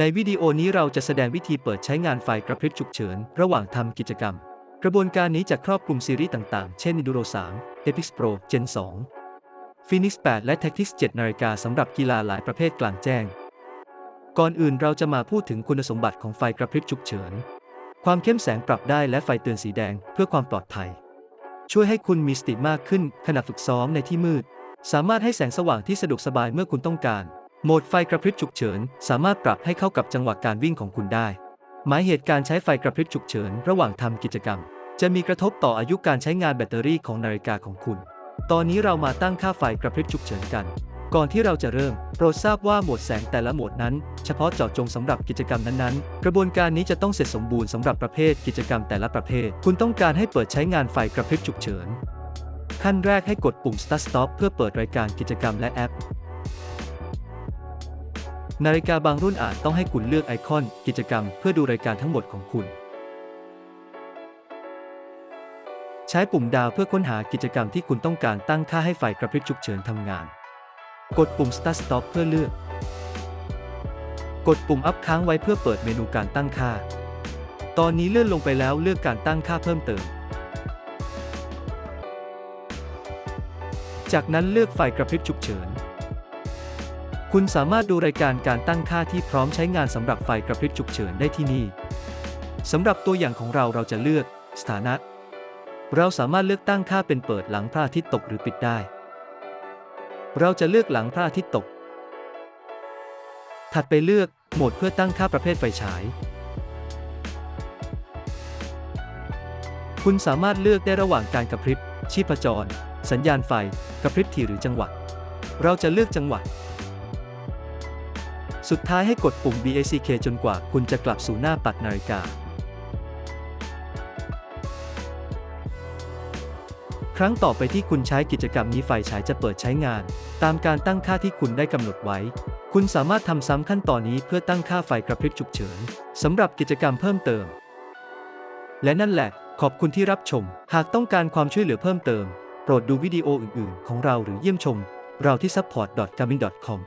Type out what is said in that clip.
ในวิดีโอนี้เราจะแสดงวิธีเปิดใช้งานไฟกระพริบฉุกเฉิน ระหว่างทำกิจกรรม กระบวนการนี้จะครอบคลุมซีรีส์ต่างๆ เช่น Enduro 3 Epix Pro Gen 2 Phoenix 8 และ Tactics 7 นาฬิกาสำหรับกีฬาหลายประเภทกลางแจ้ง ก่อนอื่นเราจะมาพูดถึงคุณสมบัติของไฟกระพริบฉุกเฉิน ความเข้มแสงปรับได้และไฟเตือนสีแดงเพื่อความปลอดภัย ช่วยให้คุณมีสติมากขึ้นขณะฝึกซ้อมในที่มืด สามารถให้แสงสว่างที่สะดวกสบายเมื่อคุณต้องการ โหมดไฟกระพริบฉุกเฉิน สามารถปรับให้เข้ากับจังหวะการวิ่งของคุณได้ หมายเหตุการใช้ไฟกระพริบฉุกเฉิน ระหว่างทำกิจกรรม จะมีกระทบต่ออายุการใช้งานแบตเตอรี่ของนาฬิกาของคุณ ตอนนี้เรามาตั้งค่าไฟกระพริบฉุกเฉินกัน ก่อนที่เราจะเริ่ม โปรดทราบว่าโหมดแสงแต่ละโหมดนั้น เฉพาะเจาะจงสำหรับกิจกรรมนั้นๆ กระบวนการนี้จะต้องเสร็จสมบูรณ์สำหรับประเภทกิจกรรมแต่ละประเภท คุณต้องการให้เปิดใช้งานไฟกระพริบฉุกเฉินขั้นแรกให้กดปุ่ม Start Stop เพื่อเปิดรายการกิจกรรมและแอป นาฬิกาบางรุ่นอาจต้องให้คุณเลือกไอคอน กิจกรรม เพื่อดูรายการทั้งหมดของคุณ ใช้ปุ่มดาวเพื่อค้นหากิจกรรมที่คุณต้องการตั้งค่าให้ไฟกระพริบฉุกเฉินทำงาน กดปุ่ม Start Stop เพื่อเลือก กดปุ่ม Up ค้างไว้เพื่อเปิดเมนูการตั้งค่า ตอนนี้เลื่อนลงไปแล้วเลือกการตั้งค่าเพิ่มเติม จากนั้นเลือกไฟกระพริบฉุกเฉิน คุณสามารถดูรายการการตั้งค่าที่พร้อมใช้งานสำหรับไฟกระพริบฉุกเฉินได้ที่นี่สำหรับตัวอย่างของเราเราจะเลือกสถานะ เราสามารถเลือกตั้งค่าเป็นเปิดหลังพระอาทิตย์ตกหรือปิดได้ เราจะเลือกหลังพระอาทิตย์ตก ถัดไปเลือกโหมดเพื่อตั้งค่าประเภทไฟฉาย คุณสามารถเลือกได้ระหว่างการกระพริบ ชีพจร สัญญาณไฟ กระพริบทีหรือจังหวะ เราจะเลือกจังหวะ สุดท้ายให้กดปุ่ม BACK จนกว่าคุณจะกลับสู่หน้าปัดนาฬิกา ครั้งต่อไปที่คุณใช้กิจกรรมนี้ไฟฉายจะเปิดใช้งาน ตามการตั้งค่าที่คุณได้กำหนดไว้ คุณสามารถทำซ้ำขั้นตอนนี้เพื่อตั้งค่าไฟกระพริบฉุกเฉินสำหรับกิจกรรมเพิ่มเติม และนั่นแหละ ขอบคุณที่รับชม หากต้องการความช่วยเหลือเพิ่มเติม โปรดดูวิดีโออื่น ๆ ของเราหรือเยี่ยมชม เราที่ support.gamin.com